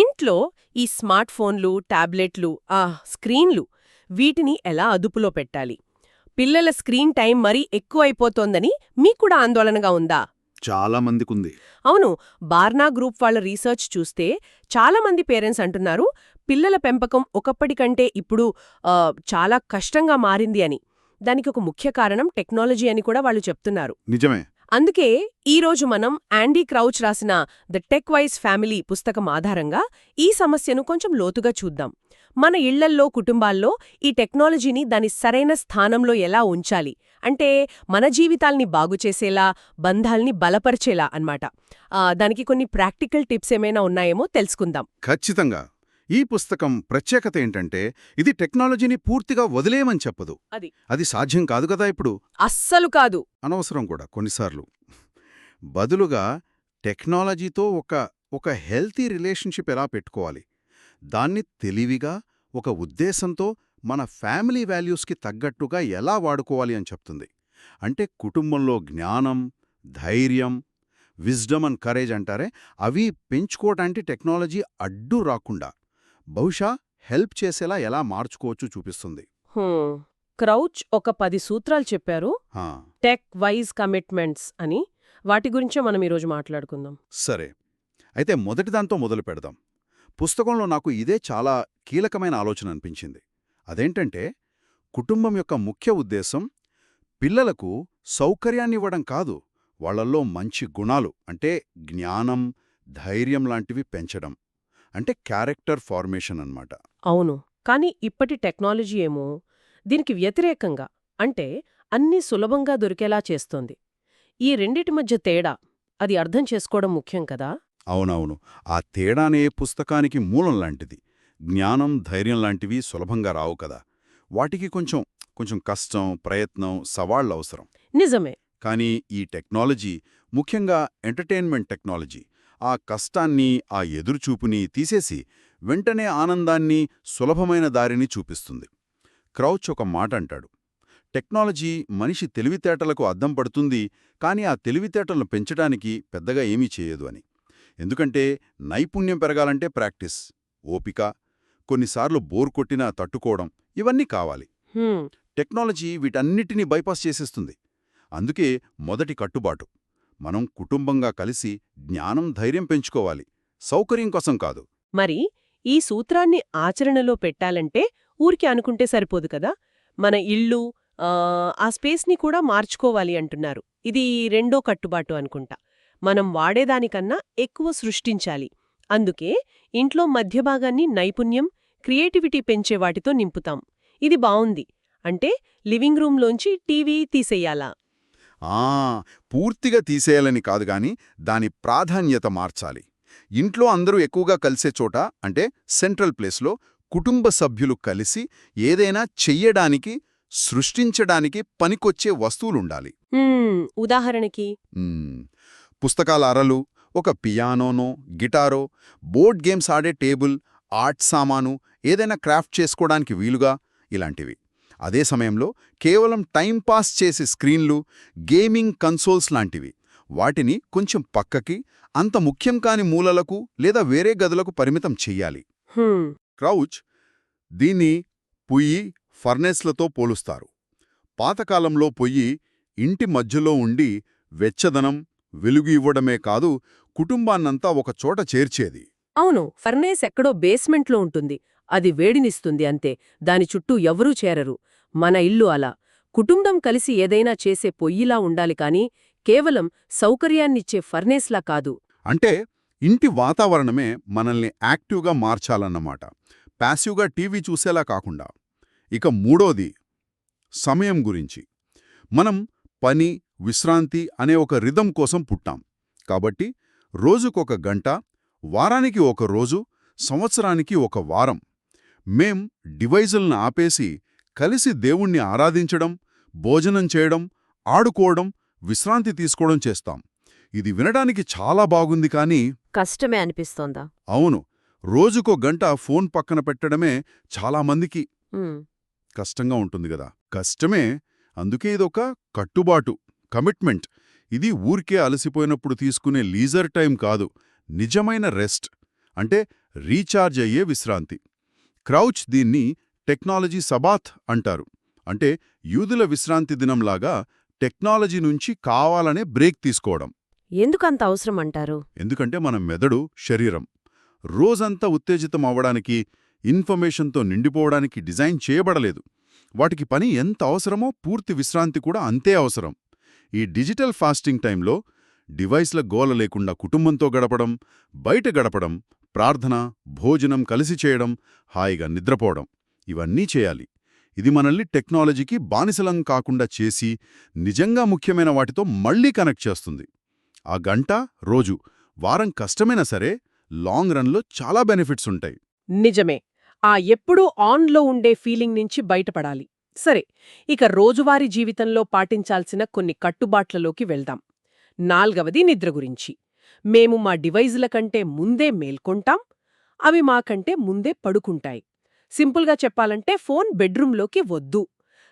ఇంట్లో ఈ స్మార్ట్ ఫోన్లు టాబ్లెట్లు ఆ స్క్రీన్లు వీటిని ఎలా అదుపులో పెట్టాలి? పిల్లల స్క్రీన్ టైం మరీ ఎక్కువైపోతోందని మీకూడా ఆందోళనగా ఉందా? చాలా మందికుంది. అవును బార్నా గ్రూప్ వాళ్ళ రీసెర్చ్ చూస్తే చాలా మంది పేరెంట్స్ అంటున్నారు పిల్లల పెంపకం ఒకప్పటికంటే ఇప్పుడు చాలా కష్టంగా మారింది అని. దానికి ఒక ముఖ్య కారణం టెక్నాలజీ అని కూడా వాళ్ళు చెప్తున్నారు. నిజమే. అందుకే ఈ రోజు మనం యాండీ క్రౌచ్ రాసిన ద టెక్ వైజ్ ఫ్యామిలీ పుస్తకం ఆధారంగా ఈ సమస్యను కొంచెం లోతుగా చూద్దాం. మన ఇళ్ళల్లో కుటుంబాల్లో ఈ టెక్నాలజీని దాని సరైన స్థానంలో ఎలా ఉంచాలి? అంటే మన జీవితాల్ని బాగుచేసేలా బంధాల్ని బలపరిచేలా అన్నమాట. దానికి కొన్ని ప్రాక్టికల్ టిప్స్ ఏమైనా ఉన్నాయేమో తెలుసుకుందాం. ఖచ్చితంగా. ఈ పుస్తకం ప్రత్యేకత ఏంటంటే ఇది టెక్నాలజీని పూర్తిగా వదిలేయమని చెప్పదు. అది. అది సాధ్యం కాదు కదా ఇప్పుడు? అస్సలు కాదు. అనవసరం కూడా కొన్నిసార్లు. బదులుగా టెక్నాలజీతో ఒక ఒక హెల్తీ రిలేషన్షిప్ ఎలా పెట్టుకోవాలి? దాన్ని తెలివిగా ఒక ఉద్దేశంతో మన ఫ్యామిలీ వాల్యూస్కి తగ్గట్టుగా ఎలా వాడుకోవాలి అని చెప్తుంది. అంటే కుటుంబంలో జ్ఞానం ధైర్యం విజ్డమ్ అండ్ కరేజ్ అంటారే అవి పెంచుకోవటానికి టెక్నాలజీ అడ్డు రాకుండా బహుశా హెల్ప్ చేసేలా ఎలా మార్చుకోవచ్చు చూపిస్తుంది. క్రౌచ్ ఒక పది సూత్రాలు చెప్పారు. టెక్ వైజ్ కమిట్మెంట్స్ అని. వాటి గురించే మనం ఈరోజు మాట్లాడుకుందాం. సరే. అయితే మొదటి దాంతో మొదలు పెడదాం. పుస్తకంలో నాకు ఇదే చాలా కీలకమైన ఆలోచన అనిపించింది. అదేంటంటే కుటుంబం యొక్క ముఖ్య ఉద్దేశం పిల్లలకు సౌకర్యాన్నివ్వడం కాదు వాళ్ళల్లో మంచి గుణాలు అంటే జ్ఞానం ధైర్యం లాంటివి పెంచడం. అంటే క్యారెక్టర్ ఫార్మేషన్ అన్నమాట. అవును. కానీ ఇప్పటి టెక్నాలజీ ఏమో దీనికి వ్యతిరేకంగా అంటే అన్నీ సులభంగా దొరికేలా చేస్తోంది. ఈ రెండిటి మధ్య తేడా అది అర్థం చేసుకోవడం ముఖ్యం కదా? అవునవును. ఆ తేడానే పుస్తకానికి మూలం లాంటిది. జ్ఞానం ధైర్యం లాంటివి సులభంగా రావు కదా. వాటికి కొంచెం కొంచెం కష్టం ప్రయత్నం సవాళ్ళు అవసరం. నిజమే. కానీ ఈ టెక్నాలజీ ముఖ్యంగా ఎంటర్టైన్మెంట్ టెక్నాలజీ ఆ కష్టాన్ని ఆ ఎదురుచూపుని తీసేసి వెంటనే ఆనందాన్ని సులభమైన దారిని చూపిస్తుంది. క్రౌచ్ ఒక మాట అంటాడు. టెక్నాలజీ మనిషి తెలివితేటలకు అద్దం పడుతుంది కానీ ఆ తెలివితేటలను పెంచడానికి పెద్దగా ఏమీ చేయదు అని. ఎందుకంటే నైపుణ్యం పెరగాలంటే ప్రాక్టీస్ ఓపిక కొన్నిసార్లు బోర్ కొట్టినా తట్టుకోవడం ఇవన్నీ కావాలి. టెక్నాలజీ వీటన్నిటినీ బైపాస్ చేసేస్తుంది. అందుకే మొదటి కట్టుబాటు. మనం కుటుంబంగా కలిసి జ్ఞానం ధైర్యం పెంచుకోవాలి. సౌకర్యం కోసం కాదు. మరి ఈ సూత్రాన్ని ఆచరణలో పెట్టాలంటే ఊరికి అనుకుంటే సరిపోదు కదా? మన ఇల్లు ఆ, స్పేస్ని కూడా మార్చుకోవాలి అంటున్నారు. ఇది రెండో కట్టుబాటు అనుకుంటా. మనం వాడేదానికన్నా ఎక్కువ సృష్టించాలి. అందుకే ఇంట్లో మధ్య భాగాన్ని నైపుణ్యం క్రియేటివిటీ పెంచే వాటితో నింపుతాం. ఇది బావుంది. అంటే లివింగ్ రూంలోంచి టీవీ తీసేయాలా? ఆ పూర్తిగా తీసేయాలని కాదు గాని దాని ప్రాధాన్యత మార్చాలి. ఇంట్లో అందరూ ఎక్కువగా కలిసే చోట అంటే సెంట్రల్ ప్లేస్లో కుటుంబ సభ్యులు కలిసి ఏదైనా చెయ్యడానికి సృష్టించడానికి పనికొచ్చే వస్తువులుండాలి. ఉదాహరణకి. పుస్తకాల అరలు ఒక పియానోనో గిటారో బోర్డ్ గేమ్స్ ఆడే టేబుల్ ఆర్ట్ సామాను ఏదైనా క్రాఫ్ట్ చేసుకోవడానికి వీలుగా ఇలాంటివి. అదే సమయంలో కేవలం టైంపాస్ చేసే స్క్రీన్లు గేమింగ్ కన్సోల్స్ లాంటివి. వాటిని కొంచెం పక్కకి అంత ముఖ్యం కాని మూలలకు లేదా వేరే గదులకు పరిమితం చెయ్యాలి. క్రౌచ్ దీన్ని పొయ్యి ఫర్నేస్లతో పోలుస్తారు. పాతకాలంలో పొయ్యి ఇంటి మధ్యలో ఉండి వెచ్చదనం వెలుగు ఇవ్వడమే కాదు కుటుంబాన్నంతా ఒక చోట చేర్చేది. అవును ఫర్నేస్ ఎక్కడో బేస్మెంట్లో ఉంటుంది. అది వేడినిస్తుంది అంతే. దాని చుట్టూ ఎవరూ చేరరు. మన ఇల్లు అలా. కుటుంబం కలిసి ఏదైనా చేసే పొయ్యిలా ఉండాలి కాని కేవలం సౌకర్యాన్నిచ్చే ఫర్నేస్లా కాదు. అంటే ఇంటి వాతావరణమే మనల్ని యాక్టివ్గా మార్చాలన్నమాట. ప్యాసివ్గా టీవీ చూసేలా కాకుండా. ఇక మూడోది సమయం గురించి. మనం పని విశ్రాంతి అనే ఒక రిధం కోసం పుట్టాం. కాబట్టి రోజుకొక గంట వారానికి ఒక రోజు సంవత్సరానికి ఒక వారం. మేం డివైజులను ఆపేసి కలిసి దేవుణ్ణి ఆరాధించడం భోజనం చేయడం ఆడుకోవడం విశ్రాంతి తీసుకోవడం చేస్తాం. ఇది వినడానికి చాలా బాగుంది కానీ కష్టమే అనిపిస్తోందా? అవును. రోజుకో గంట ఫోన్ పక్కన పెట్టడమే చాలామందికి కష్టంగా ఉంటుంది గదా కష్టమే అందుకే ఇదొక కట్టుబాటు కమిట్మెంట్. ఇది ఊరికే అలసిపోయినప్పుడు తీసుకునే లీజర్ టైం కాదు నిజమైన రెస్ట్ అంటే రీఛార్జ్ అయ్యే విశ్రాంతి. క్రౌచ్ దీన్ని టెక్నాలజీ సబాత్ అంటారు. అంటే యూదుల విశ్రాంతి దినంలాగా టెక్నాలజీ నుంచి కావాలనే బ్రేక్ తీసుకోవడం. ఎందుకంత అవసరం అంటారు? ఎందుకంటే మన మెదడు శరీరం. రోజంతా ఉత్తేజితం అవ్వడానికి ఇన్ఫర్మేషన్తో నిండిపోవడానికి డిజైన్ చేయబడలేదు. వాటికి పని ఎంత అవసరమో పూర్తి విశ్రాంతి కూడా అంతే అవసరం. ఈ డిజిటల్ ఫాస్టింగ్ టైంలో డివైస్ల గోల లేకుండా కుటుంబంతో గడపడం బయట గడపడం ప్రార్థన భోజనం కలిసి చేయడం హాయిగా నిద్రపోవడం ఇవన్నీ చేయాలి. ఇది మనల్ని టెక్నాలజీకి బానిసలం కాకుండా చేసి నిజంగా ముఖ్యమైన వాటితో మళ్ళీ కనెక్ట్ చేస్తుంది. ఆ గంట రోజు వారం కష్టమైనా సరే లాంగ్ రన్లో చాలా బెనిఫిట్స్ ఉంటాయి. నిజమే. ఆ ఎప్పుడూ ఆన్లో ఉండే ఫీలింగ్ నుంచి బయటపడాలి. సరే ఇక రోజువారీ జీవితంలో పాటించాల్సిన కొన్ని కట్టుబాట్లలోకి వెళ్దాం. నాల్గవది నిద్ర గురించి. మేము మా డివైజుల కంటే ముందే మేల్కొంటాం అవి మాకంటే ముందే పడుకుంటాయి. సింపుల్గా చెప్పాలంటే ఫోన్ బెడ్రూంలోకి వద్దు.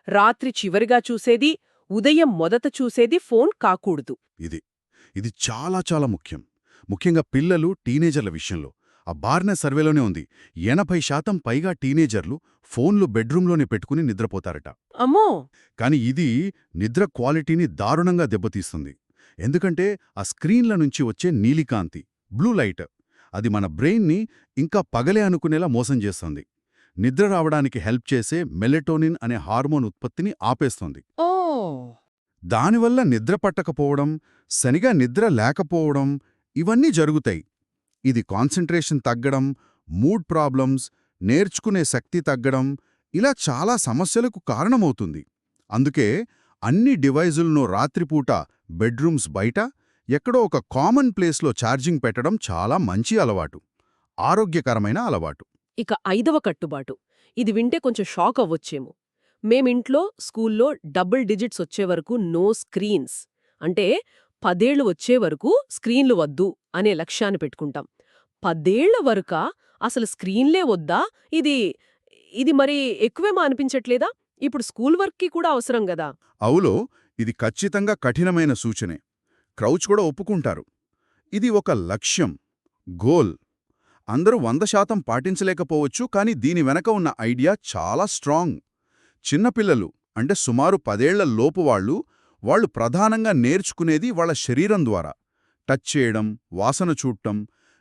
రాత్రి చివరిగా చూసేది ఉదయం మొదట చూసేది ఫోన్ కాకూడదు. ఇది ఇది చాలా చాలా ముఖ్యం. ముఖ్యంగా పిల్లలు టీనేజర్ల విషయంలో. ఆ బార్న సర్వేలోనే ఉంది. ఎనభై శాతం పైగా టీనేజర్లు ఫోన్లు బెడ్రూంలోనే పెట్టుకుని నిద్రపోతారట. అమ్మో! కాని ఇది నిద్ర క్వాలిటీని దారుణంగా దెబ్బతీస్తుంది. ఎందుకంటే ఆ స్క్రీన్ల నుంచి వచ్చే నీలికాంతి బ్లూ లైట్ అది మన బ్రెయిన్ని ఇంకా పగలే అనుకునేలా మోసం చేస్తుంది. నిద్ర రావడానికి హెల్ప్ చేసే మెలెటోనిన్ అనే హార్మోన్ ఉత్పత్తిని ఆపేస్తుంది. దానివల్ల నిద్ర పట్టకపోవడం సరిగా నిద్ర లేకపోవడం ఇవన్నీ జరుగుతాయి. ఇది కాన్సంట్రేషన్ తగ్గడం మూడ్ ప్రాబ్లమ్స్ నేర్చుకునే శక్తి తగ్గడం ఇలా చాలా సమస్యలకు కారణమవుతుంది. అందుకే అన్ని డివైజులను రాత్రిపూట బెడ్రూమ్స్ బయట ఎక్కడో ఒక కామన్ ప్లేస్లో ఛార్జింగ్ పెట్టడం చాలా మంచి అలవాటు. ఆరోగ్యకరమైన అలవాటు. ఇక ఐదవ కట్టుబాటు. ఇది వింటే కొంచెం షాక్ అవ్వొచ్చేమో. మేమింట్లో స్కూల్లో డబుల్ డిజిట్స్ వచ్చే వరకు నో స్క్రీన్స్. అంటే పదేళ్ళు వచ్చే వరకు స్క్రీన్లు వద్దు అనే లక్ష్యాన్ని పెట్టుకుంటాం. పదేళ్ళ వరక అసలు స్క్రీన్లే వద్దా? ఇది ఇది మరి ఎక్కువేమో అనిపించట్లేదా? ఇప్పుడు స్కూల్ వర్క్కి కూడా అవసరం గదా! అవులో ఇది ఖచ్చితంగా కఠినమైన సూచనే. క్రౌచ్ కూడా ఒప్పుకుంటారు. ఇది ఒక లక్ష్యం గోల్. అందరూ వంద శాతం పాటించలేకపోవచ్చు కానీ దీని వెనక ఉన్న ఐడియా చాలా స్ట్రాంగ్. చిన్నపిల్లలు అంటే సుమారు పదేళ్ళ లోపు వాళ్ళు వాళ్ళు ప్రధానంగా నేర్చుకునేది వాళ్ళ శరీరం ద్వారా. టచ్ చేయడం వాసన చూడటం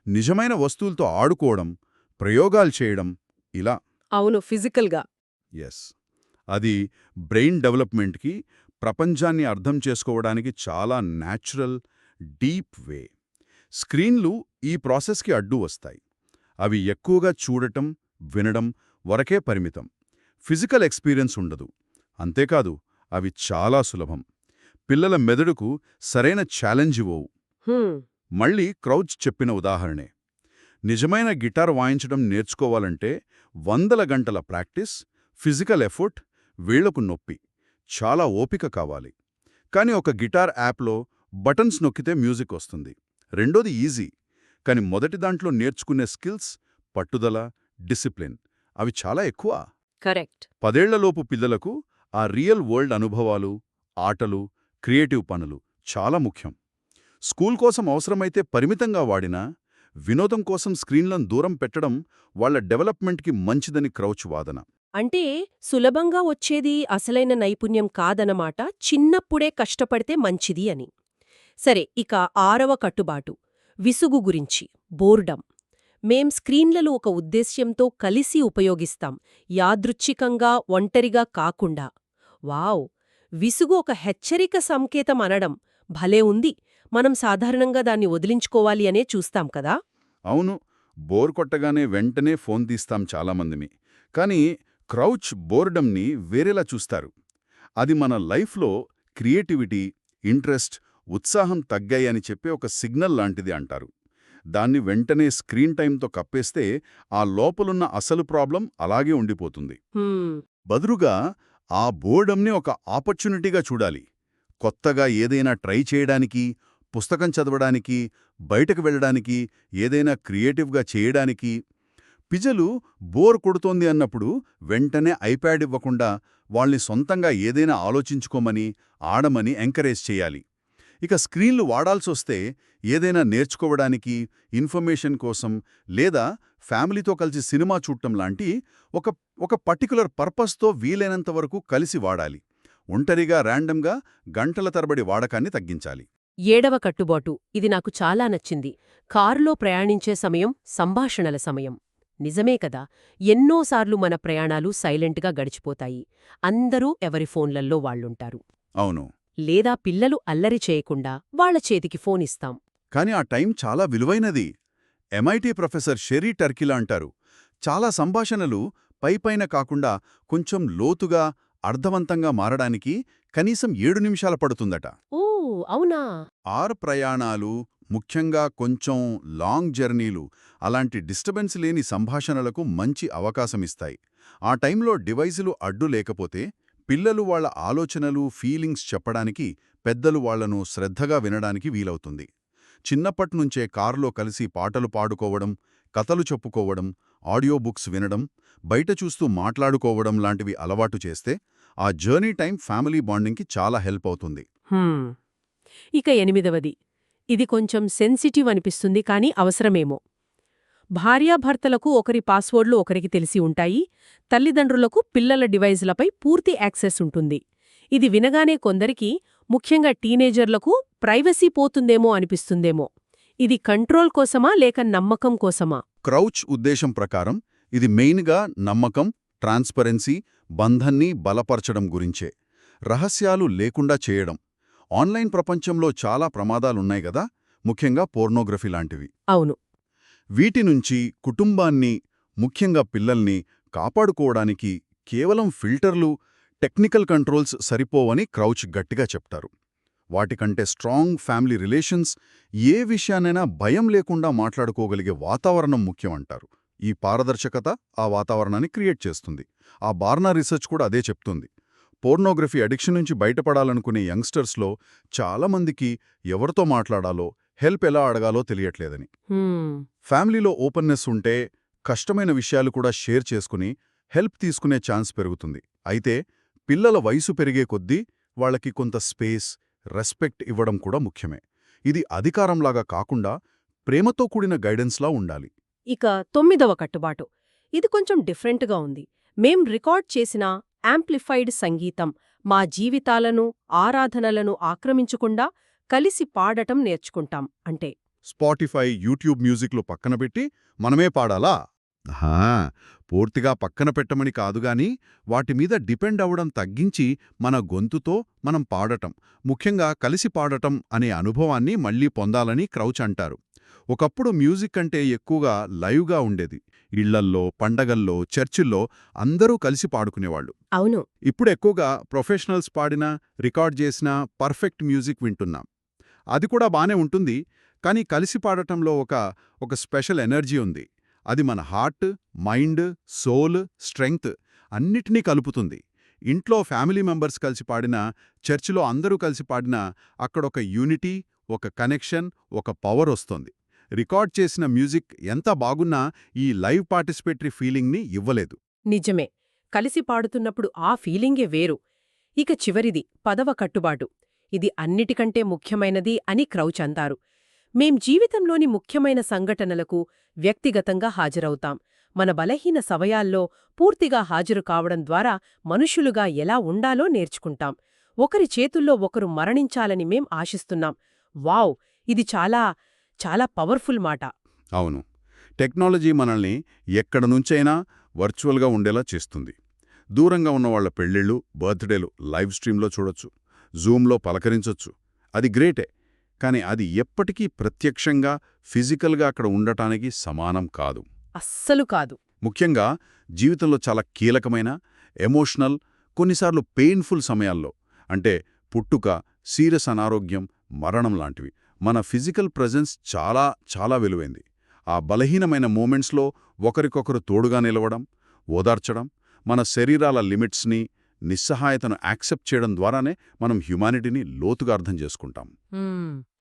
నిజమైన వస్తువులతో ఆడుకోవడం ప్రయోగాలు చేయడం ఇలా. అవును ఫిజికల్గా. ఎస్. అది బ్రెయిన్ డెవలప్మెంట్కి ప్రపంచాన్ని అర్థం చేసుకోవడానికి చాలా న్యాచురల్ డీప్ వే. స్క్రీన్లు ఈ ప్రాసెస్కి అడ్డు వస్తాయి. అవి ఎక్కువగా చూడటం వినడం వరకే పరిమితం. ఫిజికల్ ఎక్స్పీరియన్స్ ఉండదు. అంతేకాదు అవి చాలా సులభం. పిల్లల మెదడుకు సరైన ఛాలెంజ్ ఇవ్వవు. మళ్ళీ క్రౌచ్ చెప్పిన ఉదాహరణే. నిజమైన గిటార్ వాయించడం నేర్చుకోవాలంటే వందల గంటల ప్రాక్టీస్ ఫిజికల్ ఎఫర్ట్ వీళ్ళకు నొప్పి. చాలా ఓపిక కావాలి. కానీ ఒక గిటార్ యాప్లో బటన్స్ నొక్కితే మ్యూజిక్ వస్తుంది. రెండోది ఈజీ. కానీ మొదటి దాంట్లో నేర్చుకునే స్కిల్స్ పట్టుదల డిసిప్లిన్ అవి చాలా ఎక్కువ. కరెక్ట్. పదేళ్ళలోపు పిల్లలకు ఆ రియల్ వరల్డ్ అనుభవాలు ఆటలు క్రియేటివ్ పనులు చాలా ముఖ్యం. స్కూల్ కోసం అవసరమైతే పరిమితంగా వాడినా వినోదం కోసం స్క్రీన్లను దూరం పెట్టడం వాళ్ళ డెవలప్మెంట్కి మంచిదని క్రౌచ్ వాదన. అంటే సులభంగా వచ్చేది అసలైన నైపుణ్యం కాదనమాట చిన్నప్పుడే కష్టపడితే మంచిది అని. సరే ఇక ఆరవ కట్టుబాటు విసుగు గురించి బోర్డం. మేం స్క్రీన్లలో ఒక ఉద్దేశ్యంతో కలిసి ఉపయోగిస్తాం యాదృచ్ఛికంగా ఒంటరిగా కాకుండా. వావ్! విసుగు ఒక హెచ్చరిక సంకేతం అనడం భలే ఉంది మనం సాధారణంగా దాన్ని వదిలించుకోవాలి అనే చూస్తాం కదా? అవును బోర్ కొట్టగానే వెంటనే ఫోన్ తీస్తాం చాలామందిమి కానీ క్రౌచ్ బోర్డమ్ని వేరేలా చూస్తారు. అది మన లైఫ్లో క్రియేటివిటీ ఇంట్రెస్ట్ ఉత్సాహం తగ్గాయని చెప్పే ఒక సిగ్నల్ లాంటిది అంటారు. దాన్ని వెంటనే స్క్రీన్ టైంతో కప్పేస్తే ఆ లోపలున్న అసలు ప్రాబ్లం అలాగే ఉండిపోతుంది. బదులుగా ఆ బోర్డంని ఒక ఆపర్చునిటీగా చూడాలి. కొత్తగా ఏదైనా ట్రై చేయడానికి పుస్తకం చదవడానికి బయటకు వెళ్ళడానికి ఏదైనా క్రియేటివ్గా చేయడానికి పిజలు బోర్ కొడుతోంది అన్నప్పుడు వెంటనే ఐప్యాడ్ ఇవ్వకుండా వాళ్ళని సొంతంగా ఏదైనా ఆలోచించుకోమని ఆడమని ఎంకరేజ్ చేయాలి. ఇక స్క్రీన్లు వాడాల్సొస్తే ఏదైనా నేర్చుకోవడానికి ఇన్ఫర్మేషన్ కోసం లేదా ఫ్యామిలీతో కలిసి సినిమా చూడటం లాంటి ఒక ఒక పర్టికులర్ పర్పస్తో వీలైనంత వరకు కలిసి వాడాలి. ఒంటరిగా ర్యాండమ్గా గంటల తరబడి వాడకాన్ని తగ్గించాలి. ఏడవ కట్టుబాటు. ఇది నాకు చాలా నచ్చింది. కారులో ప్రయాణించే సమయం సంభాషణల సమయం. నిజమే కదా ఎన్నోసార్లు మన ప్రయాణాలు సైలెంట్గా గడిచిపోతాయి. అందరూ ఎవరి ఫోన్లల్లో వాళ్ళుంటారు. అవును. లేదా పిల్లలు అల్లరి చేయకుండా వాళ్ళ చేతికి ఫోన్ ఇస్తాం. కానీ ఆ టైం చాలా విలువైనది. ఎంఐటి ప్రొఫెసర్ షెరీ టర్కిలా అంటారు. చాలా సంభాషణలు పైపైన కాకుండా కొంచెం లోతుగా అర్థవంతంగా మారడానికి కనీసం ఏడు నిమిషాల పడుతుందట. ఓ! అవునా? ఆరు ప్రయాణాలు ముఖ్యంగా కొంచెం లాంగ్ జర్నీలు అలాంటి డిస్టర్బెన్స్ లేని సంభాషణలకు మంచి అవకాశమిస్తాయి. ఆ టైంలో డివైజులు అడ్డు లేకపోతే పిల్లలు వాళ్ళ ఆలోచనలు ఫీలింగ్స్ చెప్పడానికి పెద్దలు వాళ్ళను శ్రద్ధగా వినడానికి వీలవుతుంది. చిన్నప్పట్నుంచే కారులో కలిసి పాటలు పాడుకోవడం కథలు చెప్పుకోవడం ఆడియో బుక్స్ వినడం బయట చూస్తూ మాట్లాడుకోవడం లాంటివి అలవాటు చేస్తే ఆ జర్నీ టైం ఫ్యామిలీ బాండింగ్కి చాలా హెల్ప్ అవుతుంది. హ్మ్. ఇక ఎనిమిదవది. ఇది కొంచెం సెన్సిటివ్ అనిపిస్తుంది కానీ అవసరమేమో. భార్యాభర్తలకు ఒకరి పాస్వర్డ్లు ఒకరికి తెలిసి ఉంటాయి. తల్లిదండ్రులకు పిల్లల డివైజ్లపై పూర్తి యాక్సెస్ ఉంటుంది. ఇది వినగానే కొందరికి ముఖ్యంగా టీనేజర్లకు ప్రైవసీ పోతుందేమో అనిపిస్తుందేమో. ఇది కంట్రోల్ కోసమా లేక నమ్మకం కోసమా? క్రౌచ్ ఉద్దేశం ప్రకారం ఇది మెయిన్గా నమ్మకం ట్రాన్స్పరెన్సీ బంధన్ని బలపరచడం గురించే. రహస్యాలు లేకుండా చేయడం. ఆన్లైన్ ప్రపంచంలో చాలా ప్రమాదాలున్నాయి గదా ముఖ్యంగా పోర్నోగ్రఫీ లాంటివి. అవును. వీటి నుంచి కుటుంబాన్ని ముఖ్యంగా పిల్లల్ని కాపాడుకోవడానికి కేవలం ఫిల్టర్లు టెక్నికల్ కంట్రోల్స్ సరిపోవని క్రౌచ్ గట్టిగా చెప్తారు. వాటికంటే స్ట్రాంగ్ ఫ్యామిలీ రిలేషన్స్ ఏ విషయాన్నైనా భయం లేకుండా మాట్లాడుకోగలిగే వాతావరణం ముఖ్యమంటారు. ఈ పారదర్శకత ఆ వాతావరణాన్ని క్రియేట్ చేస్తుంది. ఆ బార్నా రీసెర్చ్ కూడా అదే చెప్తుంది. పోర్నోగ్రఫీ అడిక్షన్ నుంచి బయటపడాలనుకునే యంగ్స్టర్స్లో చాలామందికి ఎవరితో మాట్లాడాలో హెల్ప్ ఎలా అడగాలో తెలియట్లేదని. ఫ్యామిలీలో ఓపెన్నెస్ ఉంటే కష్టమైన విషయాలు కూడా షేర్ చేసుకుని హెల్ప్ తీసుకునే ఛాన్స్ పెరుగుతుంది. అయితే పిల్లల వయసు పెరిగే కొద్దీ వాళ్ళకి కొంత స్పేస్ రెస్పెక్ట్ ఇవ్వడం కూడా ముఖ్యమే. ఇది అధికారంలాగా కాకుండా ప్రేమతో కూడిన గైడెన్స్లా ఉండాలి. ఇక తొమ్మిదవ కట్టుబాటు. ఇది కొంచెం డిఫరెంట్గా ఉంది. మేం రికార్డ్ చేసిన యాంప్లిఫైడ్ సంగీతం. మా జీవితాలను ఆరాధనలను ఆక్రమించకుండా కలిసి పాడటం నేర్చుకుంటాం. అంటే స్పాటిఫై యూట్యూబ్ మ్యూజిక్లో పక్కన పెట్టి మనమే పాడాలా? పూర్తిగా పక్కన పెట్టమని కాదుగాని వాటి మీద డిపెండ్ అవడం తగ్గించి మన గొంతుతో మనం పాడటం. ముఖ్యంగా కలిసి పాడటం అనే అనుభవాన్ని మళ్ళీ పొందాలని క్రౌచ్ అంటారు. ఒకప్పుడు మ్యూజిక్ అంటే ఎక్కువగా లైవ్గా ఉండేది. ఇళ్ళల్లో పండగల్లో చర్చిల్లో అందరూ కలిసి పాడుకునేవాళ్ళు అవును. ఇప్పుడు ఎక్కువగా ప్రొఫెషనల్స్ పాడిన రికార్డ్ చేసిన పర్ఫెక్ట్ మ్యూజిక్ వింటున్నాం. అది కూడా బానే ఉంటుంది. కానీ కలిసి పాడటంలో ఒక ఒక స్పెషల్ ఎనర్జీ ఉంది. అది మన హార్ట్ మైండ్ సోల్ స్ట్రెంగ్త్ అన్నిటినీ కలుపుతుంది. ఇంట్లో ఫ్యామిలీ మెంబర్స్ కలిసి పాడినా చర్చిలో అందరూ కలిసి పాడినా అక్కడొక యూనిటీ ఒక కనెక్షన్ ఒక పవర్ వస్తుంది. రికార్డ్ చేసిన మ్యూజిక్ ఎంత బాగున్నా ఈ లైవ్ పార్టిసిపేటరీ ఫీలింగ్ని ఇవ్వలేదు. నిజమే. కలిసి పాడుతున్నప్పుడు ఆ ఫీలింగే వేరు. ఇక చివరిది పదవ కట్టుబాటు. ఇది అన్నిటికంటే ముఖ్యమైనది అని క్రౌచ్ అంటారు మేం జీవితంలోని ముఖ్యమైన సంఘటనలకు వ్యక్తిగతంగా హాజరవుతాం. మన బలహీన సమయాల్లో పూర్తిగా హాజరు కావడం ద్వారా మనుషులుగా ఎలా ఉండాలో నేర్చుకుంటాం. ఒకరి చేతుల్లో ఒకరు మరణించాలని మేం ఆశిస్తున్నాం. వావ్! ఇది చాలా చాలా పవర్ఫుల్ మాట. అవును. టెక్నాలజీ మనల్ని ఎక్కడ నుంచైనా వర్చువల్గా ఉండేలా చేస్తుంది. దూరంగా ఉన్న వాళ్ళ పెళ్ళిళ్ళు బర్త్డేలు లైవ్ స్ట్రీమ్లో చూడొచ్చు. జూమ్లో పలకరించొచ్చు. అది గ్రేటే. కానీ అది ఎప్పటికీ ప్రత్యక్షంగా ఫిజికల్గా అక్కడ ఉండటానికి సమానం కాదు. అస్సలు కాదు. ముఖ్యంగా జీవితంలో చాలా కీలకమైన ఎమోషనల్ కొన్నిసార్లు పెయిన్ఫుల్ సమయాల్లో. అంటే పుట్టుక సీరియస్ అనారోగ్యం మరణం లాంటివి. మన ఫిజికల్ ప్రజెన్స్ చాలా చాలా విలువైంది. ఆ బలహీనమైన మూమెంట్స్లో ఒకరికొకరు తోడుగా నిలవడం ఓదార్చడం మన శరీరాల లిమిట్స్ని నిస్సహాయతను యాక్సెప్ట్ చేయడం ద్వారానే మనం హ్యుమానిటీని లోతుగా అర్థం చేసుకుంటాం.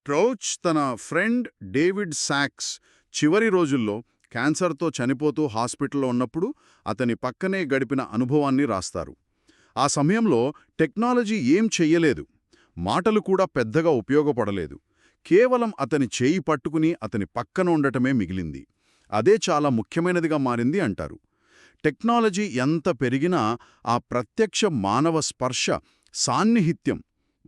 ట్రౌచ్ తన ఫ్రెండ్ డేవిడ్ సాక్స్ చివరి రోజుల్లో క్యాన్సర్తో చనిపోతూ హాస్పిటల్లో ఉన్నప్పుడు అతని పక్కనే గడిపిన అనుభవాన్ని రాస్తారు. ఆ సమయంలో టెక్నాలజీ ఏం చెయ్యలేదు. మాటలు కూడా పెద్దగా ఉపయోగపడలేదు. కేవలం అతని చేయి పట్టుకుని అతని పక్కన ఉండటమే మిగిలింది. అదే చాలా ముఖ్యమైనదిగా మారింది అంటారు. టెక్నాలజీ ఎంత పెరిగినా ఆ ప్రత్యక్ష మానవ స్పర్శ సాన్నిహిత్యం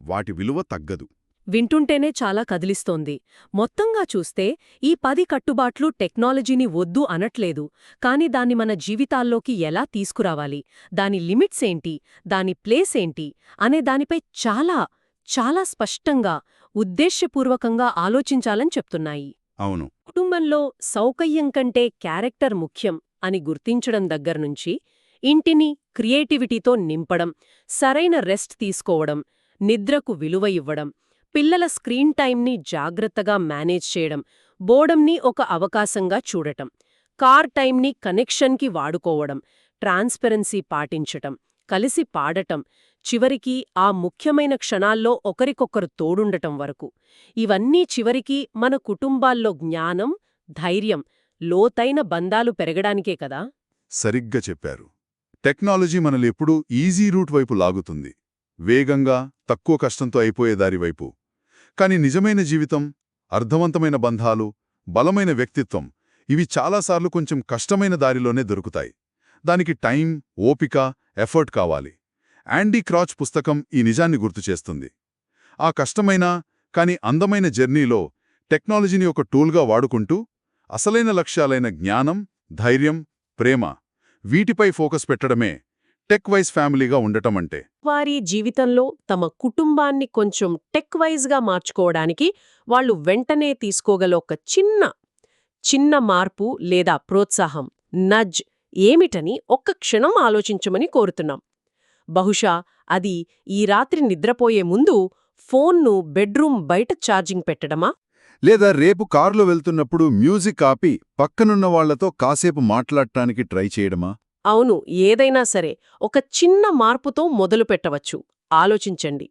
వాటి విలువ తగ్గదు. వింటుంటేనే చాలా కదిలిస్తోంది. మొత్తంగా చూస్తే ఈ పది కట్టుబాట్లు టెక్నాలజీని వద్దు అనట్లేదు. కాని దాన్ని మన జీవితాల్లోకి ఎలా తీసుకురావాలి? దాని లిమిట్స్ ఏంటి? దాని ప్లేస్ ఏంటి? అనే దానిపై చాలా చాలా స్పష్టంగా ఉద్దేశ్యపూర్వకంగా ఆలోచించాలని చెప్తున్నాయి. అవును. కుటుంబంలో సౌకర్యం కంటే క్యారెక్టర్ ముఖ్యం అని గుర్తించడం దగ్గర్నుంచి ఇంటిని క్రియేటివిటీతో నింపడం సరైన రెస్ట్ తీసుకోవడం నిద్రకు విలువ ఇవ్వడం పిల్లల స్క్రీన్ టైంని జాగ్రత్తగా మేనేజ్ చేయడం బోర్డంని ఒక అవకాశంగా చూడటం కార్ టైంని కనెక్షన్కి వాడుకోవడం ట్రాన్స్పరెన్సీ పాటించటం కలిసి పాడటం చివరికి ఆ ముఖ్యమైన క్షణాల్లో ఒకరికొకరు తోడుండటం వరకు. ఇవన్నీ చివరికి మన కుటుంబాల్లో జ్ఞానం ధైర్యం లోతైన బంధాలు పెరగడానికే కదా? సరిగ్గా చెప్పారు. టెక్నాలజీ మనల్ని ఎప్పుడూ ఈజీ రూట్ వైపు లాగుతుంది. వేగంగా తక్కువ కష్టంతో అయిపోయే దారివైపు కాని నిజమైన జీవితం అర్థవంతమైన బంధాలు బలమైన వ్యక్తిత్వం ఇవి చాలాసార్లు కొంచెం కష్టమైన దారిలోనే దొరుకుతాయి. దానికి టైం ఓపిక ఎఫర్ట్ కావాలి. యాండీ క్రాచ్ పుస్తకం ఈ నిజాన్ని గుర్తుచేస్తుంది ఆ కష్టమైన కాని అందమైన జర్నీలో టెక్నాలజీని ఒక టూల్గా వాడుకుంటూ అసలైన లక్ష్యాలైన జ్ఞానం ధైర్యం ప్రేమ వీటిపై ఫోకస్ పెట్టడమే టెక్ వైజ్ ఫ్యామిలీగా ఉండటమంటే వారి జీవితంలో తమ కుటుంబాన్ని కొంచెం టెక్ వైజ్గా మార్చుకోవడానికి వాళ్ళు వెంటనే తీసుకోగల ఒక చిన్న చిన్న మార్పు లేదా ప్రోత్సాహం నజ్ ఏమిటని ఒక్క క్షణం ఆలోచించమని కోరుతున్నాం. బహుశా అది ఈ రాత్రి నిద్రపోయే ముందు ఫోన్ను బెడ్రూమ్ బయట ఛార్జింగ్ పెట్టడమా? లేదా రేపు కారులో వెళ్తున్నప్పుడు మ్యూజిక్ ఆపి పక్కనున్న వాళ్ళతో కాసేపు మాట్లాడటానికి ట్రై చేయడమా? అవును ఏదైనా సరే ఒక చిన్న మార్పుతో మొదలు పెట్టవచ్చు ఆలోచించండి.